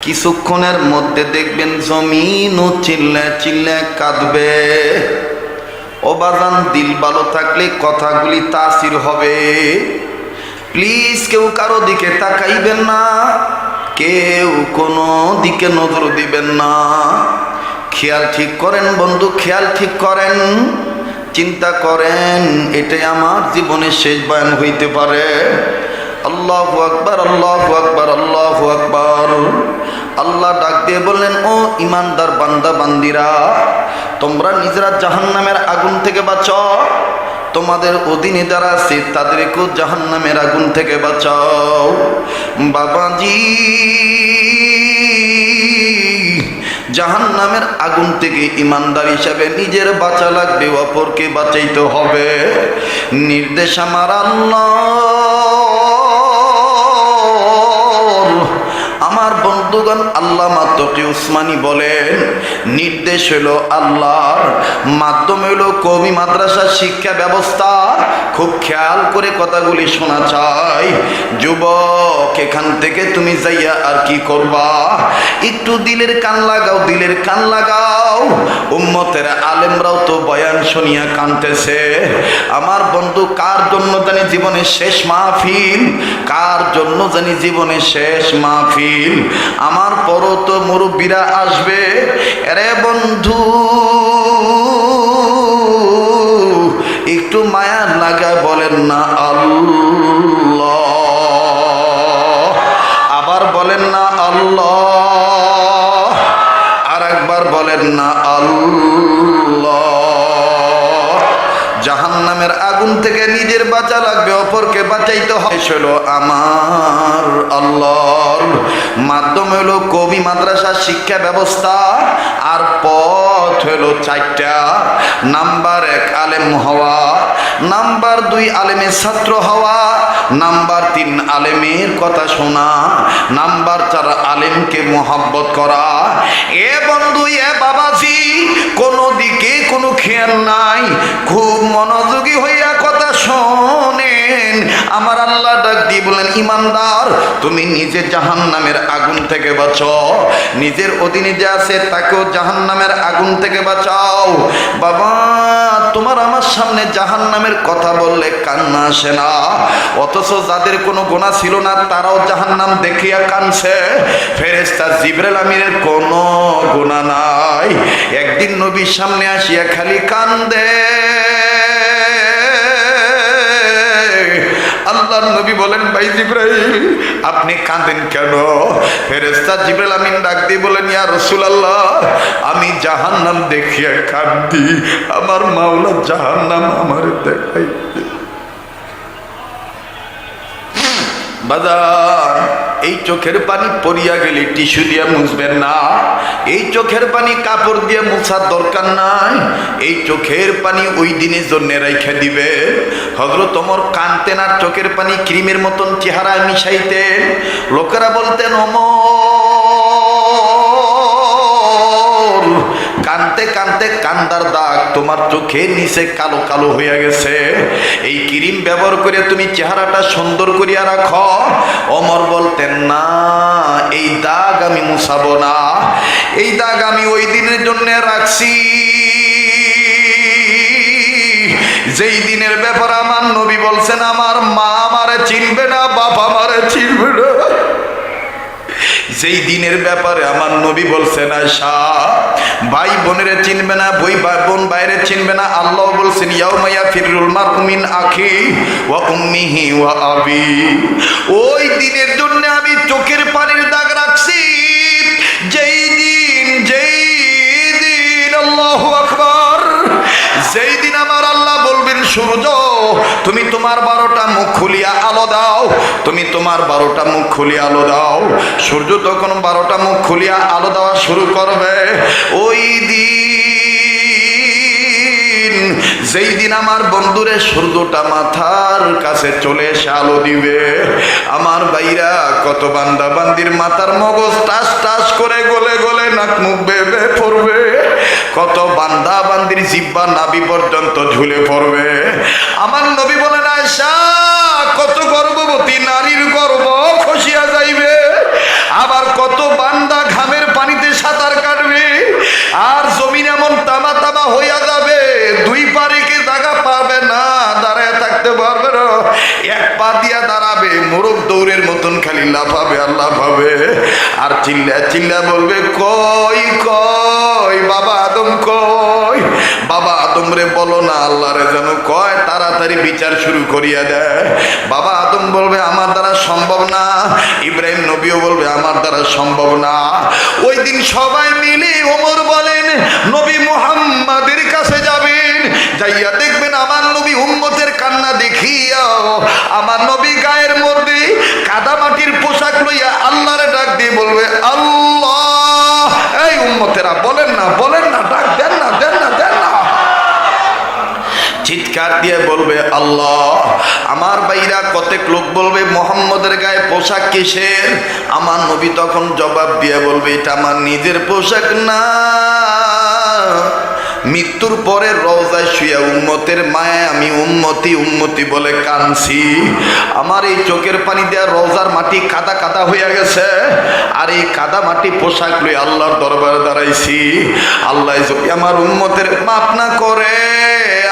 কিছুক্ষণের মধ্যে দেখবেন জমিন ও চিল্লে চিল্লে কাঁদবে। ও বাজান, দিল ভালো থাকলে কথাগুলি তাসির হবে। প্লিজ কেউ কারও দিকে তাকাইবেন না, কেউ কোনো দিকে নজর দিবেন না। খেয়াল ঠিক করেন বন্ধু, খেয়াল ঠিক করেন। চিন্তা করেন, এটাই আমার জীবনের শেষ বয়ান হইতে পারে। আল্লাহ আকবার আল্লাহ আকবার আল্লাহ আকবার। আল্লাহ ডাক দিয়ে বললেন, ও ইমানদার বান্দা, বান্দিরা, তোমরা নিজেরা জাহান্নামের আগুন থেকে বাঁচো তোমাদের অধীনে যারা আছে, তাদেরকেও জাহান্নামের আগুন থেকে বাঁচাও। বাবাজি, জাহান্নামের আগুন থেকে ইমানদার হিসাবে নিজের বাঁচা লাগবে, অপরকে বাঁচাইতে হবে। নির্দেশ আমার আল্লাহ। আমার আল্লাহ মাতকি উসমানী বলেন, নির্দেশ হলো আল্লাহর, মাধ্যম হলো কবি মাদ্রাসা শিক্ষা ব্যবস্থা। খুব খেয়াল করে কথাগুলি শোনা চাই। যুবক, এখান থেকে তুমি যাইয়া আর কি করবা? একটু দিলের কান লাগাও, দিলের কান লাগাও। উম্মতের আলেমরাও তো বয়ান শুনিয়া কানতেছে। আমার বন্ধু, কার জন্য জানি জীবনের শেষ মাহফিল? কার জন্য জানি জীবনের শেষ মাহফিল? আমার পরও তো মুরব্বীরা আসবে। আরে বন্ধু, একটু মায়া লাগায় বলেন না আল্লাহ। আবার বলেন না আল্লাহ। আর একবার বলেন না আল্লাহ। জাহান্নামের আগুন থেকে নিজের বাঁচা লাগবে, অপরকে বাঁচাইতে হয় আমার আল্লাহর মাধ্যম হলো কবি, মাদ্রাসা, শিক্ষা ব্যবস্থা, আর পথ হলো চারটা। নাম্বার এক, আলেম হওয়া। নাম্বার দুই, আলেমের ছাত্র হওয়া। নাম্বার তিন, আলেমের কথা শোনা। নাম্বার চার, আলেমকে মোহাব্বত করা। এ বন্ধু, এ বাবাজি, কোনো দিকে কোনো খেয়াল নাই। খুব মনোযোগী দিয়ে বলেন, ইমানদার, তুমি নিজে জাহান নামের আগুন থেকে বাঁচো নিজের অধীনে যে আছে তাকেও জাহান নামের আগুন থেকে বাঁচাও। বাবা, তোমার আমার সামনে জাহান নামের কথা বললে কান্না আসে না। অথচ যাদের কোনো গোনা ছিল না, তারাও জাহান নাম দেখিয়া কানছে ফেরেস্তা জিব্রাইল আমিরের কোনো গোনা নাই। একদিন নবীর সামনে আসিয়া খালি কান্দে। আল্লাহর নবী বলেন, ভাই জিব্রাইল, আপনি কাঁদেন কেন? ফেরেস্তা জিব্রাইল আমিন ডাক দিয়ে বলেন, ইয়া আল্লাহ আমি জাহান্নাম দেখিয়া কাঁদি আমার মাওলা জাহান্নাম আমার দেখাই বাজার এই চোখের পানি পরিয়া গেলে টিস্যু দিয়ে মুছবেন না। এই চোখের পানি কাপড় দিয়ে মুছার দরকার নাই। এই চোখের পানি ওই দিনের জন্য রেখে দিবে হজরত তোমার কানতেন আর চোখের পানি ক্রিমের মতন চেহারায় মিশাইতেন। লোকেরা বলতেন অমর কানতে কানতে কান্দার দাগ তোমার চোখের নিচে কালো কালো হয়ে গেছে। এই ক্রিম ব্যবহার করে তুমি চেহারাটা সুন্দর করিয়া রাখো। অমর বলতেন, না, এই দাগ আমি মুছাবো না। এই দাগ আমি ওই দিনের জন্য রাখছি। যেই দিনের ব্যাপার আমার নবী বলছেন, আমার মা আমারে চিনবে না, বাপ আমারে চিনবে না। যেই দিনের ব্যাপারে আমার নবী বলছেন আশা ভাই বোনের চিনবে না, বই বোন বাইরে চিনবে না, আল্লাহ বলছেন ইয়াউমাইয়া ফিরুল মারহুমিন আখি ওয়া উম্মিহি ওয়া আবি। ওই দিনের জন্য আমি চোখের পানির দাগ রাখছি। যেই দিন যেই দিন, আল্লাহু আকবার। যেই দিন আমার আল্লাহ বলবেন সূর্য তুমি তোমার বারোটা মুখ খুলিয়া আলো দাও। তুমি তোমার বারোটা মুখ খুলিয়া আলো দাও। সূর্য তখন বারোটা মুখ খুলিয়া আলো দেওয়া শুরু করবে। ওই দিন, যেই দিন আমার বন্ধুরে সূর্যটা মাথার কাছে চলে এসে আলো দিবে, আমার বাইরা কত বান্দা বান্দির মাথার মগজ টাস টাস করে গলে গলে নাক মুখ বেবে পড়বে। কত বান্দা বান্দির জিব্বা নাবি পর্যন্ত ঝুলে পড়বে। আমার নবী বলেন আয়সা কত গর্ভবতী নারীর গর্ব খসিয়া যাইবে আবার কত বান্দা লাফাবে আর লাফাবে আর চিল্লা চিল্লা বলবে, কই কই, বাবা আদম কই? বাবা আদম রে বলো না, আল্লাহ রে যেন কয়, তাড়াতাড়ি বিচার শুরু করিয়া দেয়। বাবা আদম বলবে, আমার দ্বারা সম্ভব না। ইব্রাহিম নবীও বলবে, আমার দ্বারা সম্ভব না। ওই দিন সবাই মিলে ওমর বলেন, নবী মুহাম্মাদের কাছে যাবেন যাইয়া দেখবেন আমার নবী উম্মতের কান্না দেখিয়া, আমার নবী গায়ের মধ্যে কাদা মাটির পোশাক লইয়া আল্লাহরে ডাক দিয়ে বলবে, আল্লাহ! এই উম্মতেরা, বলেন না বলেন না, ডাক দেন না দেন না দেন না। চিৎকার দিয়ে বলবে, আল্লাহ! আমার বাইরা কতেক লোক বলবে, মোহাম্মদের গায়ে পোশাক কিসের? আমার নবী তখন জবাব দিয়ে বলবে, এটা আমার নিজের পোশাক না। মৃত্যুর পরে রওজায় শুয়ে উম্মতের মায়ে আমি উম্মতি উম্মতি বলে কানছি আমার এই চোখের পানি দেওয়া রওজার মাটি কাদা কাদা হইয়া গেছে। আর এই কাদা মাটি পোশাক লই আল্লাহর দরবারে দাঁড়াইছি। আল্লাহ আমার উন্মতের মাপ না করে,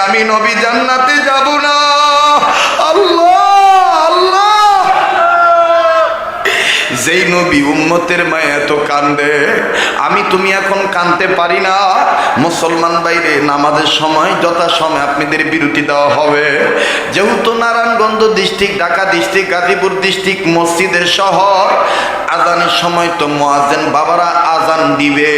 আমি নবী জান্নাতে যাব না আল্লাহ আল্লাহ যেই নবী উম্মতের মায়ে এত কান্দে, আমি তুমি এখন কানতে পারি না। মুসলমান বাইরে নামাজের সময় যথা সময় আপনাদের বিরতি দেওয়া হবে। যেহেতু Narayanganj district, Dhaka district, Gazipur district, মসজিদের শহর, আজানের সময় তো মোয়াজেন বাবারা আজান দিবে।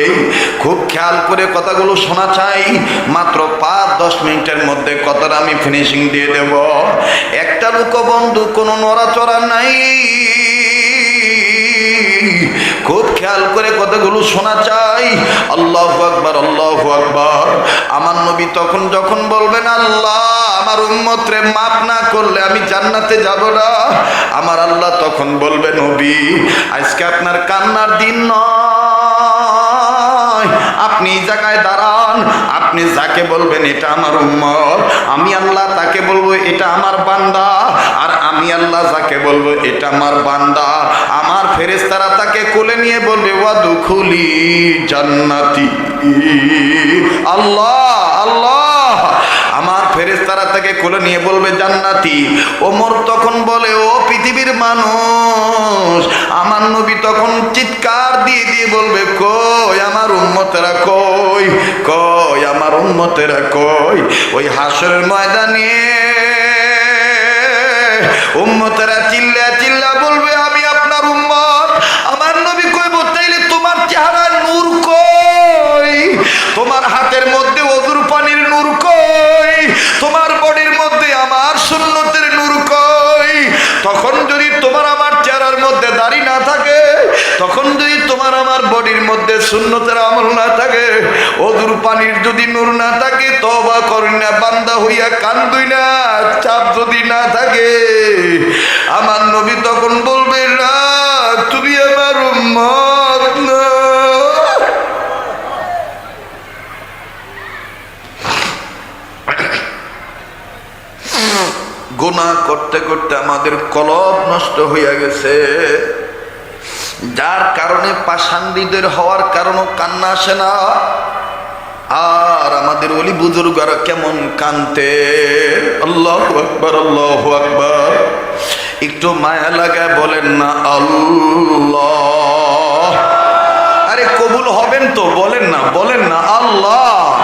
খুব খেয়াল করে কথাগুলো শোনা চাই। মাত্র পাঁচ, দশ মিনিটের মধ্যে কথাটা আমি ফিনিশিং দিয়ে দেব। একটা লোক বন্ধু কোনো নড়াচড়া নাই। খুব খেয়াল করে কথাগুলো শোনা চাই। আল্লাহ আকবার আল্লাহ আকবার। আমার নবী তখন যখন বলবেন, আল্লাহ, আমার উম্মতরে মাপ না করলে আমি জান্নাতে যাব না। আমার আল্লাহ তখন বলবে নবী, আজকে আপনার কান্নার দিন নয়। আপনি জায়গায় দাঁড়ান, আপনি যাকে বলবেন, এটা আমার উম্মত। আমি আল্লাহ তাকে বলব, এটা আমার বান্দা। আমি আল্লাহ যাকে বলব এটা আমার বান্দা। আমার ফেরেস্তারা তাকে কোলে নিয়ে বলবে ওয়াদু খুলি জান্নাতি। আল্লাহ আল্লাহ। আমার ফেরেস্তারা তাকে কোলে নিয়ে বলবে, জান্নাতি। ওমর তখন বলে, ও পৃথিবীর মানুষ, আমার নবী তখন চিৎকার দিয়ে দিয়ে বলবে, কই আমার উম্মতেরা কই? কই আমার উম্মতেরা কই? ওই হাসরের ময়দানে উম্মতেরা চিল্লা চিল্লা বলবে, আমি আপনার উম্মত। আমার নবী কইব তাইলে তোমার চেহারা নূর কই? তোমার হাতের মধ্যে অদুর পানির নূর কই? তোমার বডির মধ্যে আমার সুন্নতের নূর কই? তখন যদি তোমার আমার চেহারার মধ্যে দাড়ি না থাকে, তখন যদি তোমার আমার বডির মধ্যে থাকে অদূর পানির যদি নূর না থাকে তবা করি না, বান্দা হইয়া কান্দুই না, চাপ যদি না থাকে। আমার নবী তখন বলবে, না, তুমি আমার গোনা করতে করতে আমাদের কলব নষ্ট হইয়া গেছে। যার কারণে পাষাণ্ডীদের হওয়ার কারণও কান্না আসে না। আর আমাদের অলি বুজুর্গরা কেমন কানতে? আল্লাহ আকবর আল্লাহ আকবর। একটু মায়া লাগায় বলেন না, আল্লাহ। আরে কবুল হবেন তো, বলেন না বলেন না, আল্লাহ।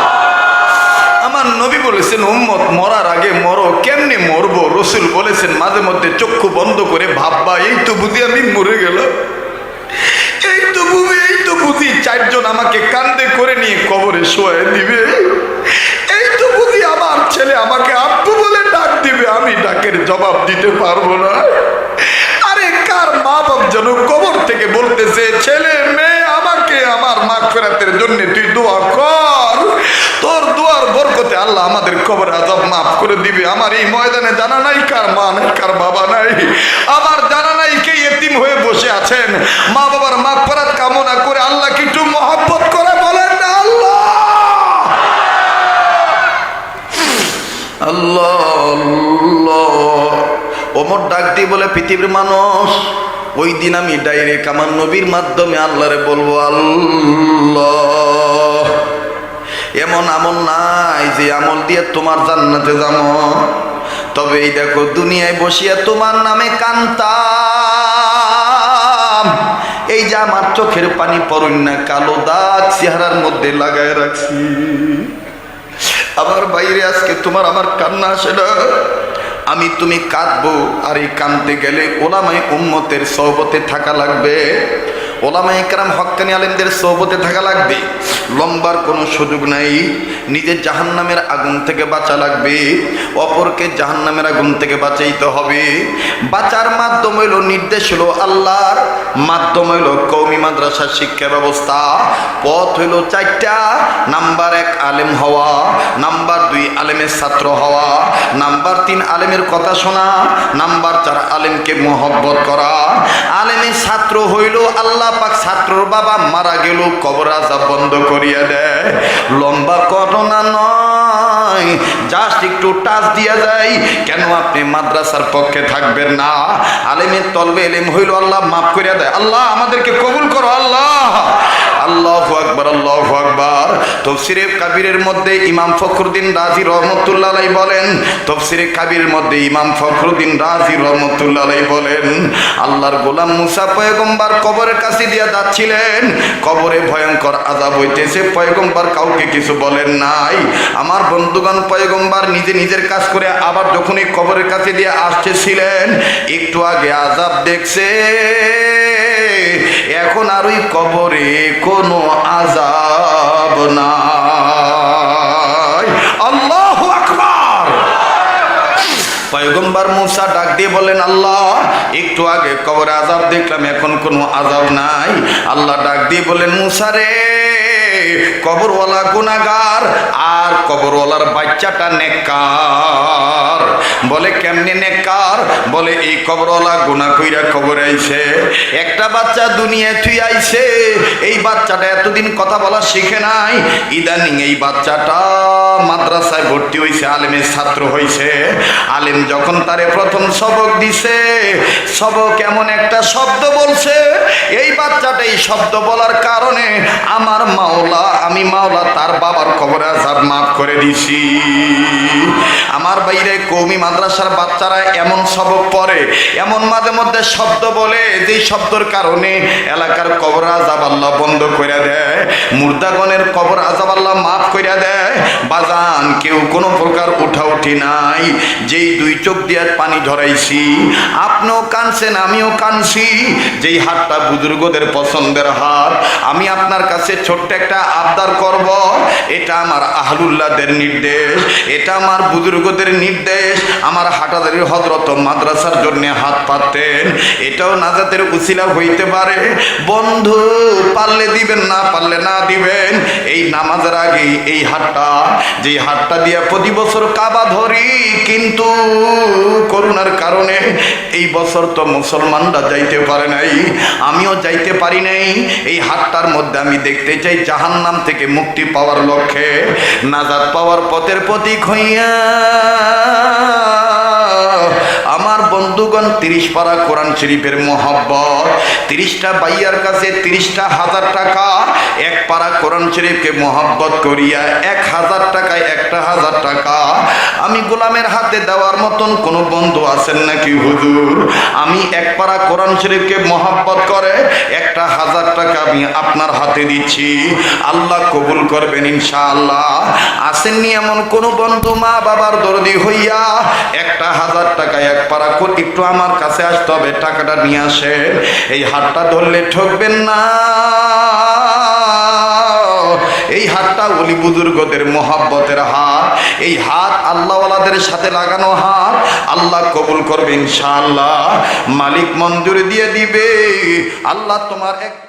আমার নবী বলেছেন, উম্মত মরার আগে মরো, কেমনে মরবো? রসুল বলেছেন, মাঝে মধ্যে চক্ষু বন্ধ করে ভাববা, এই তো বুঝি আমি মরে গেলাম। এই বুঝি চারজন আমাকে কান্দে করে নিয়ে কবরে শোয়ে দিবে। এই তো বুঝি আমার ছেলে আমাকে আব্বু বলে ডাক দিবে, আমি ডাকের জবাব দিতে পারব না। আরে কার মা বাপ যেন কবর থেকে বলতেছে, ছেলে, মেয়ে, আমাকে আমার মা ফেরাতের জন্য তুই দোয়া কর। তোর দোয়ার বরকতে আল্লাহ আমাদের কবর আজাব মাফ করে দিবে। আমার এই ময়দানে জানা নাই কার মা নাই, কার বাবা নাই। আমার জানা নাই কে এতিম হয়ে বসে আছেন। মা বাবার মা ফেরাত কামনা করে আল্লাহ কিছু মহব্বত করে বলেন না আল্লাহ! আল্লাহ! আল্লাহ ওমর ডাক দিয়ে বলে, পৃথিবীর মানুষ, ওই দিন আমি ডাইরেক্ট আমার নবীর মাধ্যমে আল্লাহরে বলব, আল্লাহ! এমন আমল নাই যে আমল দিয়ে তোমার জান্নাতে যাব। তবে এই দেখো, দুনিয়ায় বসিয়া তোমার নামে কান্তা এই যে আমার চোখের পানি পড়ুন না, কালো দাগ চেহারার মধ্যে লাগায় রাখছি। আমার বাইরে আজকে তোমার আমার কান্না আসে না। আমি তুমি কাঁদবো, আর এই কাঁদতে গেলে ওলামাই উম্মতের সহবতে থাকা লাগবে। ওলামাই একরাম হক্কানি আলেমদের সহবতে থাকা লাগবে। লম্বার কোনো সুযোগ নাই। নিজের জাহান্নামের আগুন থেকে বাঁচা লাগবে। অপরকে জাহান্নামের আগুন থেকে বাঁচাইতে হবে। বাঁচার মাধ্যম হইল নির্দেশ হলো আল্লাহর, মাধ্যম হইল কৌমি মাদ্রাসার শিক্ষা ব্যবস্থা। পথ হইল চারটা। নাম্বার এক, আলেম হওয়া। নাম্বার দুই, আলেমের ছাত্র হওয়া। নাম্বার তিন, আলেমের কথা শোনা। নাম্বার চার, আলেমকে মোহব্বত করা। আলেমের ছাত্র হইল, আল্লাহ পাক ছাত্রর বাবা মারা গেল, কবর আজাব বন্ধ করিয়া দেয়। লম্বা ঘটনা নয়, জাস্ট একটু টাচ দিয়া যায় কেন আপনি মাদ্রাসার পক্ষে থাকবেন না? আলেমের তলবে এলেম হইল, আল্লাহ মাফ করিয়া দেয়। আল্লাহ আমাদেরকে কবুল করো, আল্লাহ। আল্লাহ আকবর আল্লাহ আকবর। তফসিরে কাবিরের মধ্যে ইমাম ফখরুদ্দিন রাজি রহমতুল্লাহ বলেন, তফসিরে কাবিরের মধ্যে ইমাম ফখরুদ্দিন রাজি রহমতুল্লাহ বলেন, আল্লাহর গোলাম মুসা পয়গম্বার কবরের কাছে দিয়া যাচ্ছিলেন, কবরে ভয়ঙ্কর আজাব হইতেছে, পয়গম্বার কাউকে কিছু বলেন নাই। আমার বন্ধুগণ পয়গম্বার নিজে নিজের কাজ করে আবার যখন এই কবরের কাছে দিয়ে আসতেছিলেন, একটু আগে আজাব দেখছে। এখন আর ওই কবরে কোনো আজাব নাই। আল্লাহ ডাক দিয়ে বলেন আল্লাহ, একটু আগে কবরে দেখলাম, এখন কোনো নাই। আল্লাহ ডাক দিয়ে বলেন রে, কবরওয়ালা গুনাগার আর কবরওয়ালার বাচ্চাটা নেকার বলে, কেমনি নেকার বলে, এই কবরওয়ালা গুণা কইরা কবর আইছে। একটা বাচ্চা দুনিয়ায় থুই আইছে এই বাচ্চাটা এতদিন কথা বলা শিখে নাই। ইদানিং এই বাচ্চাটা মাদ্রাসায় ভর্তি হইছে, আলেমের ছাত্র হইছে। আলেম যখন তারে প্রথম সবক দিছে, সবক এমন একটা শব্দ বলছে, এই বাচ্চাটা এই শব্দ বলার কারণে আমার মাওলা, আমি মাওলা তার বাবার কবরে আজাব মাফ করে দিছি। আমার বাইরে কৌমি মাদ্রাসার বাচ্চারা এমন সবক পড়ে, এমন মাঝে মধ্যে শব্দ বলে, যেই শব্দর কারণে এলাকার কবর আজাব আল্লাহ বন্ধ করে দেয়, মুর্দাগণের কবর আজাব আল্লাহ মাফ করে দেয়। বাজান, কেউ কোনো প্রকার উঠা উঠি নাই। যেই দুই চোখ দিয়ে পানি ধরাইছি, আপনিও কানছেন, আমিও কানছি। যেই হাতটা বুজুর্গদের পছন্দের হাত, আমি আপনার কাছে ছোট্ট একটা আবদার করব। এটা আমার আহলুল্লাহদের নির্দেশ, এটা আমার বুজুর্গদের নির্দেশ। আমার হাটাদারি হজরত মাদ্রাসার জন্য হাত পাতেন এটাও নাজাতের উসিলা হইতে পারে। বন্ধু পারলে দিবেন, না পারলে না দিবেন। এই নামাজের আগে এই হাটটা যে হাটটা দিয়া প্রতি বছর কাবা ধরি, কিন্তু করোনার কারণে এই বছর তো মুসলমানরা যাইতে পারে নাই, আমিও যাইতে পারি নাই। এই হাটটার মধ্যে আমি দেখতে চাই, জাহান্নাম থেকে মুক্তি পাওয়ার লক্ষ্যে নাজাদ পাওয়ার পথের প্রতীক হইয়া বন্ধুগণ তিরিশ পারা কোরআন শরীফের মোহাব্বত। তিরিশটা বাইয়ার কাছে তিরিশটা হাজার টাকা। এক পারা কোরআন শরীফকে মোহাব্বত করিয়া এক হাজার টাকায় একটা হাজার টাকা। আমি গোলামের হাতে দেওয়ার মতন কোনো বন্ধু আছেন নাকি হুজুর? আমি এক পারা কোরআন শরীফকে মোহাব্বত করে একটা হাজার টাকা আমি আপনার হাতে দিচ্ছি। আল্লাহ কবুল করবেন ইনশাআল্লাহ। আসেননি এমন কোনো বন্ধু মা বাবার দরদি হইয়া একটা হাজার টাকা এক পারা কোটি একটু আমার কাছে আসতে হবে, টাকাটা নিয়ে আসেন। এই হাতটা ধরলে ঠকবেন না। এই হাতটা অলি বুজুর্গদের মোহাব্বতের হাত। এই হাত আল্লাহওয়ালাদের সাথে লাগানো হাত। আল্লাহ কবুল করবে ইনশাআল্লাহ। মালিক মঞ্জুর দিয়ে দিবে। আল্লাহ তোমার এক